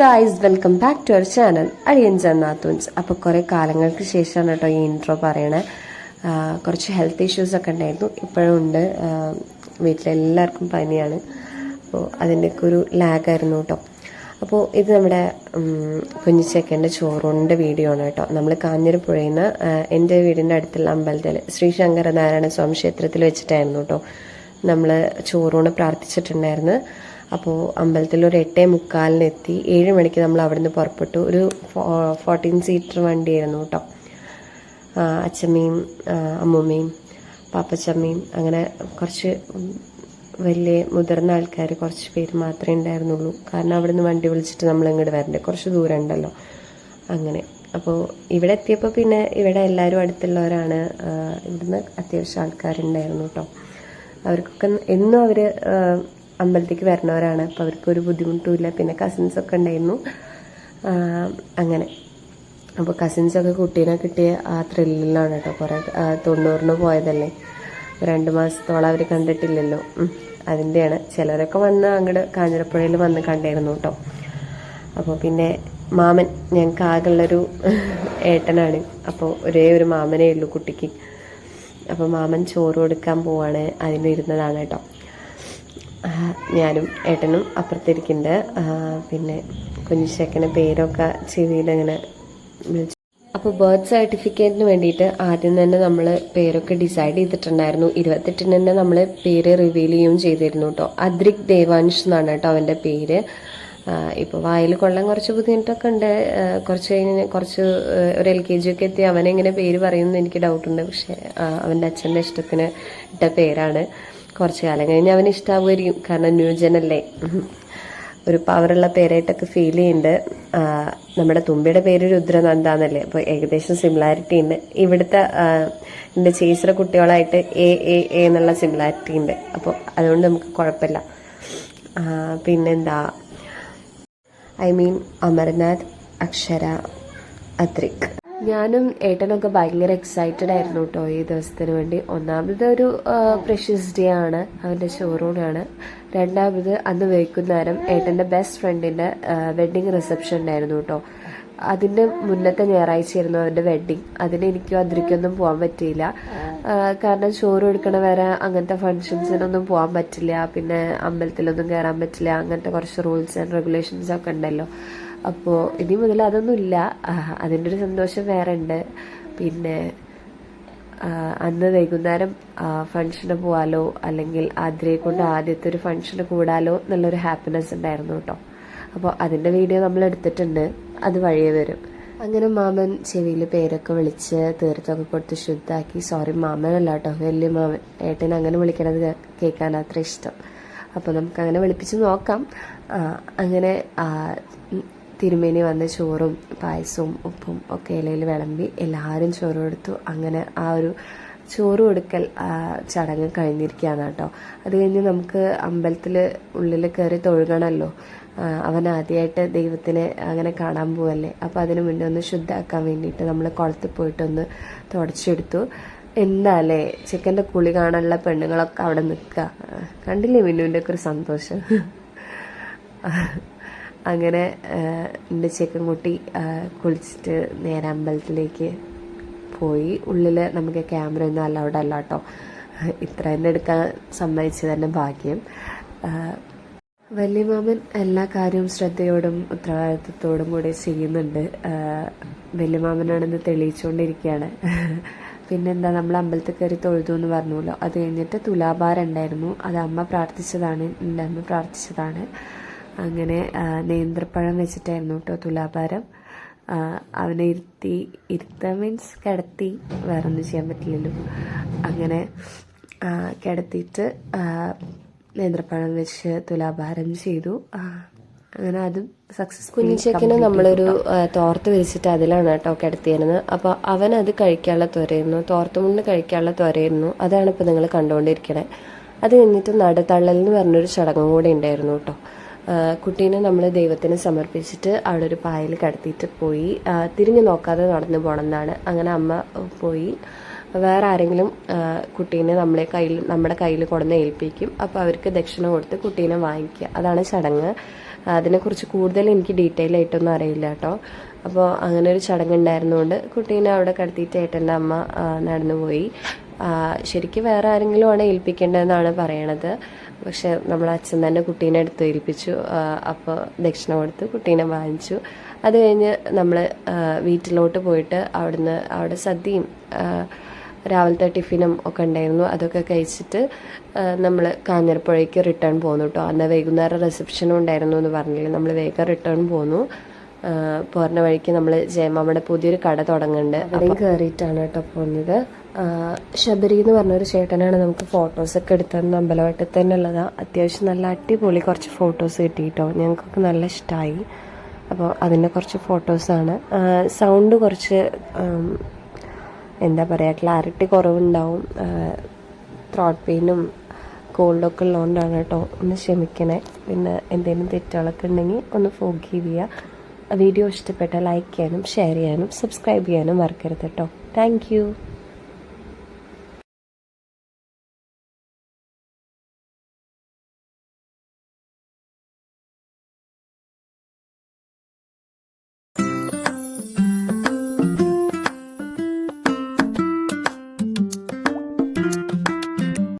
Guys welcome back to our channel Aliyans Nathoons അപ്പോൾ കുറേ കാലങ്ങൾക്ക് ശേഷമാണ് കേട്ടോ ഈ ഇൻട്രോ പറയണേ. ആ, കുറച്ച് ഹെൽത്ത് ഇഷ്യൂസ് ഒക്കെ ഉണ്ടായിരുന്നു. ഇപ്പോഴും ഉണ്ട്. വീട്ടിലെല്ലാവർക്കും പനിയാണ്. അപ്പോൾ അതിന്റെയൊക്കെ ഒരു ലാഗായിരുന്നു കേട്ടോ. അപ്പോൾ ഇത് നമ്മുടെ കുഞ്ഞിച്ചേക്കന്റെ ചോറൂണിന്റെ വീഡിയോ ആണ് കേട്ടോ. നമ്മൾ കാഞ്ഞിരപ്പുഴയിൽ നിന്ന് എന്റെ വീടിന്റെ അടുത്തുള്ള അമ്പലത്തിൽ ശ്രീ ശങ്കരനാരായണ സ്വാമി ക്ഷേത്രത്തിൽ വെച്ചിട്ടായിരുന്നു കേട്ടോ നമ്മൾ ചോറൂണ് പ്രാർത്ഥിച്ചിട്ടുണ്ടായിരുന്നു അപ്പോൾ അമ്പലത്തിൽ ഒരു എട്ടേ മുക്കാലിനെത്തി ഏഴ് മണിക്ക് നമ്മൾ അവിടുന്ന് പുറപ്പെട്ടു. ഒരു ഫോർട്ടീൻ സീറ്റർ വണ്ടിയായിരുന്നു കേട്ടോ അച്ഛമ്മയും അമ്മൂമ്മയും പാപ്പച്ചമ്മയും അങ്ങനെ കുറച്ച് വലിയ മുതിർന്ന ആൾക്കാർ കുറച്ച് പേര് മാത്രമേ ഉണ്ടായിരുന്നുള്ളൂ. കാരണം അവിടുന്ന് വണ്ടി വിളിച്ചിട്ട് നമ്മൾ ഇങ്ങോട്ട് വരണ്ടേ. കുറച്ച് ദൂരം ഉണ്ടല്ലോ അങ്ങനെ. അപ്പോൾ ഇവിടെ എത്തിയപ്പോൾ പിന്നെ ഇവിടെ എല്ലാവരും അടുത്തുള്ളവരാണ് ഇവിടുന്ന് അത്യാവശ്യം ആൾക്കാരുണ്ടായിരുന്നു കേട്ടോ അവർക്കൊക്കെ എന്നും അവർ അമ്പലത്തേക്ക് വരുന്നവരാണ്. അപ്പോൾ അവർക്കൊരു ബുദ്ധിമുട്ടുമില്ല. പിന്നെ കസിൻസ് ഒക്കെ ഉണ്ടായിരുന്നു. അങ്ങനെ. അപ്പോൾ കസിൻസൊക്കെ കുട്ടീനെ കിട്ടിയ ആ ത്രില്ലിലാണ് കേട്ടോ കുറേ തൊണ്ണൂറിന് പോയതല്ലേ. രണ്ട് മാസത്തോളം അവർ കണ്ടിട്ടില്ലല്ലോ. അതിന്റെയാണ് ചിലരൊക്കെ വന്ന് അങ്ങോട്ട് കാഞ്ഞിരപ്പുഴയിൽ വന്ന് കണ്ടായിരുന്നു കേട്ടോ അപ്പോൾ പിന്നെ മാമൻ ഞങ്ങൾക്ക് ആകെയുള്ളൊരു ഏട്ടനാണ്. അപ്പോൾ ഒരേ ഒരു മാമനേ ഉള്ളൂ കുട്ടിക്ക്. അപ്പോൾ മാമൻ ചോറ് കൊടുക്കാൻ പോവാണ്. അതിന് ഇരുന്നതാണ് കേട്ടോ ഞാനും ഏട്ടനും അപ്പുറത്തിരിക്കുന്നുണ്ട്. പിന്നെ കുഞ്ഞിച്ചക്കന്റെ പേരൊക്കെ ചെവിയിലിങ്ങനെ വിളിച്ചു. അപ്പോൾ ബർത്ത് സർട്ടിഫിക്കറ്റിന് വേണ്ടിയിട്ട് ആദ്യം തന്നെ നമ്മൾ പേരൊക്കെ ഡിസൈഡ് ചെയ്തിട്ടുണ്ടായിരുന്നു. ഇരുപത്തെട്ടിന് തന്നെ നമ്മൾ പേര് റിവീൽ ചെയ്യുകയും ചെയ്തിരുന്നു കേട്ടോ. അദ്രിക് ദേവാൻഷ് എന്നാണ് കേട്ടോ അവന്റെ പേര്. ഇപ്പോൾ വായിൽ കൊള്ളാൻ കുറച്ച് ബുദ്ധിമുട്ടൊക്കെ ഉണ്ട്. കുറച്ച് കഴിഞ്ഞ് കുറച്ച് ഒരു എൽ കെ ജി ഒക്കെ എത്തി അവനെങ്ങനെ പേര് പറയുമെന്ന് എനിക്ക് ഡൗട്ടുണ്ട് പക്ഷേ അവന്റെ അച്ഛന്റെ ഇഷ്ടത്തിന് ഇട്ട പേരാണ്. കുറച്ച് കാലം കഴിഞ്ഞ് അവന് ഇഷ്ടാവുമായിരിക്കും. കാരണം ന്യൂജനല്ലേ. ഒരു പവറുള്ള പേരായിട്ടൊക്കെ ഫീൽ ചെയ്യുന്നുണ്ട്. നമ്മുടെ തുമ്പിയുടെ പേര് രുദ്രനന്ദ എന്നല്ലേ അപ്പോൾ ഏകദേശം സിമിലാരിറ്റി ഉണ്ട്. ഇവിടുത്തെ എന്റെ ചേച്ചിയുടെ കുട്ടികളായിട്ട് എ എ എ എന്നുള്ള സിമിലാരിറ്റി ഉണ്ട്. അപ്പോൾ അതുകൊണ്ട് നമുക്ക് കുഴപ്പമില്ല. പിന്നെന്താ? ഐ മീൻ അമർനാഥ് അക്ഷര അത്രിക്. ഞാനും ഏട്ടനൊക്കെ ഭയങ്കര എക്സൈറ്റഡ് ആയിരുന്നു കേട്ടോ ഈ ദിവസത്തിന് വേണ്ടി. ഒന്നാമത് ഒരു പ്രഷ്യസ് ഡേ ആണ്. അവന്റെ ഷോറൂണാണ് രണ്ടാമത് അന്ന് വൈകുന്നേരം ഏട്ടന്റെ ബെസ്റ്റ് ഫ്രണ്ടിന്റെ വെഡ്ഡിങ് റിസപ്ഷൻ ഉണ്ടായിരുന്നു കേട്ടോ. അതിന്റെ മുന്നത്തെ ഞായറാഴ്ചയായിരുന്നു അവന്റെ വെഡ്ഡിങ് അതിന് എനിക്കും അതിരിക്കൊന്നും പോകാൻ പറ്റിയില്ല. കാരണം ചോറ് കൊടുക്കണ വരെ അങ്ങനത്തെ ഫങ്ഷൻസിനൊന്നും പോകാൻ പറ്റില്ല. പിന്നെ അമ്പലത്തിലൊന്നും കയറാൻ പറ്റില്ല. അങ്ങനത്തെ കുറച്ച് റൂൾസ് ആൻഡ് റെഗുലേഷൻസ് ഒക്കെ ഉണ്ടല്ലോ. അപ്പോൾ ഇനി മുതൽ അതൊന്നുമില്ല. അതിന്റെ ഒരു സന്തോഷം വേറെ ഉണ്ട്. പിന്നെ അന്ന് വൈകുന്നേരം ഫംഗ്ഷന് പോവാലോ അല്ലെങ്കിൽ ആതിരയെ കൊണ്ട് ആദ്യത്തെ ഒരു ഫംഗ്ഷന് കൂടാലോ എന്നുള്ളൊരു ഹാപ്പിനെസ് ഉണ്ടായിരുന്നു കേട്ടോ അപ്പോൾ അതിന്റെ വീഡിയോ നമ്മൾ എടുത്തിട്ടുണ്ട്. അത് വഴിയെ വരും. അങ്ങനെ മാമൻ ചെവിയിൽ പേരൊക്കെ വിളിച്ച് തീർത്തൊക്കെ കൊടുത്ത് ശുദ്ധാക്കി സോറി മാമനല്ല കേട്ടോ വലിയ മാമൻ. ഏട്ടൻ അങ്ങനെ വിളിക്കണത് കേൾക്കാൻ അത്ര ഇഷ്ടം. അപ്പോൾ നമുക്ക് അങ്ങനെ വിളിപ്പിച്ച് നോക്കാം. അങ്ങനെ തിരുമേനി വന്ന ചോറും പായസവും ഉപ്പും ഒക്കെ ഇലയിൽ വിളമ്പി എല്ലാവരും ചോറ് കൊടുത്തു. അങ്ങനെ ആ ഒരു ചോറ് കൊടുക്കൽ ചടങ്ങ് കഴിഞ്ഞിരിക്കുകയാണ് കേട്ടോ. അത് കഴിഞ്ഞ് നമുക്ക് അമ്പലത്തിൽ ഉള്ളിൽ കയറി തൊഴുകണമല്ലോ അവൻ ആദ്യമായിട്ട് ദൈവത്തിനെ അങ്ങനെ കാണാൻ പോവല്ലേ. അപ്പോൾ അതിന് മുന്നേ ഒന്ന് ശുദ്ധാക്കാൻ വേണ്ടിയിട്ട് നമ്മൾ കുളത്തിൽ പോയിട്ടൊന്ന് തുടച്ചെടുത്തു. എന്താല്ലേ ചിക്കന്റെ കുളി കാണാനുള്ള പെണ്ണുങ്ങളൊക്കെ അവിടെ നിൽക്കുക. കണ്ടില്ലേ മിന്നുവിന്റെ ഒക്കെ ഒരു സന്തോഷം? അങ്ങനെ എന്റെ ചെക്കൻകുട്ടി കുളിച്ചിട്ട് നേരെ അമ്പലത്തിലേക്ക് പോയി. ഉള്ളിൽ നമുക്ക് ക്യാമറ ഒന്നും അലൗഡ് അല്ല കേട്ടോ ഇത്ര തന്നെ എടുക്കാൻ സമ്മതിച്ചത് തന്നെ ഭാഗ്യം വല്യമാമൻ വലിയ മാമൻ എല്ലാ കാര്യവും ശ്രദ്ധയോടും ഉത്തരവാദിത്വത്തോടും കൂടി ചെയ്യുന്നുണ്ട്. വല്യമാമനാണെന്ന് വലിയ മാമനാണെന്ന് തെളിയിച്ചുകൊണ്ടിരിക്കുകയാണ് പിന്നെന്താ നമ്മൾ അമ്പലത്തിൽ കയറി തൊഴുതു എന്ന് പറഞ്ഞല്ലോ. അത് കഴിഞ്ഞിട്ട് തുലാഭാരം ഉണ്ടായിരുന്നു. അത് അമ്മ പ്രാർത്ഥിച്ചതാണ് എന്റെ അമ്മ പ്രാർത്ഥിച്ചതാണ്. അങ്ങനെ നേന്ത്രപ്പഴം വെച്ചിട്ടായിരുന്നു കേട്ടോ തുലാഭാരം. അവനെ ഇരുത്തി ഇരുത്ത മീൻസ് കിടത്തി വേറെ ഒന്നും ചെയ്യാൻ പറ്റില്ലല്ലോ. അങ്ങനെ കിടത്തിയിട്ട് നേന്ത്രപ്പഴം വെച്ച് തുലാഭാരം ചെയ്തു. അങ്ങനെ അതും സക്സസ്ഫുൾ കുഞ്ഞിച്ചക്കനെ നമ്മളൊരു തോർത്ത് വിരിച്ചിട്ട് അതിലാണ് കേട്ടോ കിടത്തിയിരുന്നത്. അപ്പോൾ അവൻ അത് കഴിക്കാനുള്ള ത്വരയിരുന്നു. തോർത്ത് മുണ്ട് കഴിക്കാനുള്ള ത്വരയിരുന്നു. അതാണ് ഇപ്പോൾ നിങ്ങൾ കണ്ടുകൊണ്ടിരിക്കണേ. അത് കഴിഞ്ഞിട്ട് നടത്തള്ളൽ എന്ന് പറഞ്ഞൊരു ചടങ്ങും കൂടെ ഉണ്ടായിരുന്നു കേട്ടോ കുട്ടീനെ നമ്മൾ ദൈവത്തിന് സമർപ്പിച്ചിട്ട് അവിടെ ഒരു പായൽ കടത്തിയിട്ട് പോയി. തിരിഞ്ഞു നോക്കാതെ നടന്നു പോകണമെന്നാണ് അങ്ങനെ അമ്മ പോയി. വേറെ ആരെങ്കിലും കുട്ടീനെ നമ്മളെ കയ്യിൽ നമ്മുടെ കയ്യിൽ കൊണ്ടുവന്ന് ഏൽപ്പിക്കും. അപ്പോൾ അവർക്ക് ദക്ഷിണ കൊടുത്ത് കുട്ടീനെ വാങ്ങിക്കുക. അതാണ് ചടങ്ങ്. അതിനെക്കുറിച്ച് കൂടുതൽ എനിക്ക് ഡീറ്റെയിൽ ആയിട്ടൊന്നും അറിയില്ല കേട്ടോ. അപ്പോൾ അങ്ങനെ ഒരു ചടങ്ങ് ഉണ്ടായിരുന്നുകൊണ്ട് കുട്ടീനെ അവിടെ കടത്തിയിട്ട് ഏട്ടന്റെ അമ്മ നടന്നുപോയി. ശരിക്കും വേറെ ആരെങ്കിലും ആണ് ഏൽപ്പിക്കേണ്ടതെന്നാണ് പറയണത്. പക്ഷെ നമ്മൾ അച്ഛൻ തന്നെ കുട്ടീനെ എടുത്ത് ഏൽപ്പിച്ചു. അപ്പോൾ ദക്ഷിണ കൊടുത്ത് കുട്ടീനെ വാങ്ങിച്ചു. അത് കഴിഞ്ഞ് നമ്മൾ വീട്ടിലോട്ട് പോയിട്ട് അവിടുന്ന് അവിടെ സദ്യയും രാവിലത്തെ ടിഫിനും ഒക്കെ ഉണ്ടായിരുന്നു. അതൊക്കെ കഴിച്ചിട്ട് നമ്മൾ കാഞ്ഞിരപ്പുഴയ്ക്ക് റിട്ടേൺ പോന്നു കേട്ടോ അന്ന് വൈകുന്നേരം റിസപ്ഷനും ഉണ്ടായിരുന്നു എന്ന് പറഞ്ഞില്ലേ? നമ്മൾ വേഗം റിട്ടേൺ പോന്നു. പോരുന്ന വഴിക്ക് നമ്മൾ ജയമാമയുടെ പുതിയൊരു കട തുടങ്ങുന്നുണ്ട് അവിടെയും കയറിയിട്ടാണ് കേട്ടോ പോകുന്നത് ശബരി എന്ന് പറഞ്ഞൊരു ചേട്ടനാണ് നമുക്ക് ഫോട്ടോസൊക്കെ എടുത്തത് അമ്പലവട്ടത്തിൽ തന്നെ ഉള്ളതാണ് അത്യാവശ്യം നല്ല അടിപൊളി കുറച്ച് ഫോട്ടോസ് കിട്ടി കേട്ടോ ഞങ്ങൾക്കൊക്കെ നല്ല ഇഷ്ടമായി അപ്പോൾ അതിന്റെ കുറച്ച് ഫോട്ടോസാണ് സൗണ്ട് കുറച്ച് എന്താ പറയുക ക്ലാരിറ്റി കുറവുണ്ടാവും. ത്രോട്ട് പെയിനും കോൾഡൊക്കെ ഉള്ളതുകൊണ്ടാണ് കേട്ടോ ഒന്ന് ക്ഷമിക്കണേ. പിന്നെ എന്തെങ്കിലും തെറ്റുകളൊക്കെ ഉണ്ടെങ്കിൽ ഒന്ന് ഫോഗീവ് ചെയ്യുക. വീഡിയോ ഇഷ്ടപ്പെട്ട ലൈക്ക് ചെയ്യാനും ഷെയർ ചെയ്യാനും സബ്സ്ക്രൈബ് ചെയ്യാനും മറക്കരുത് കേട്ടോ. താങ്ക്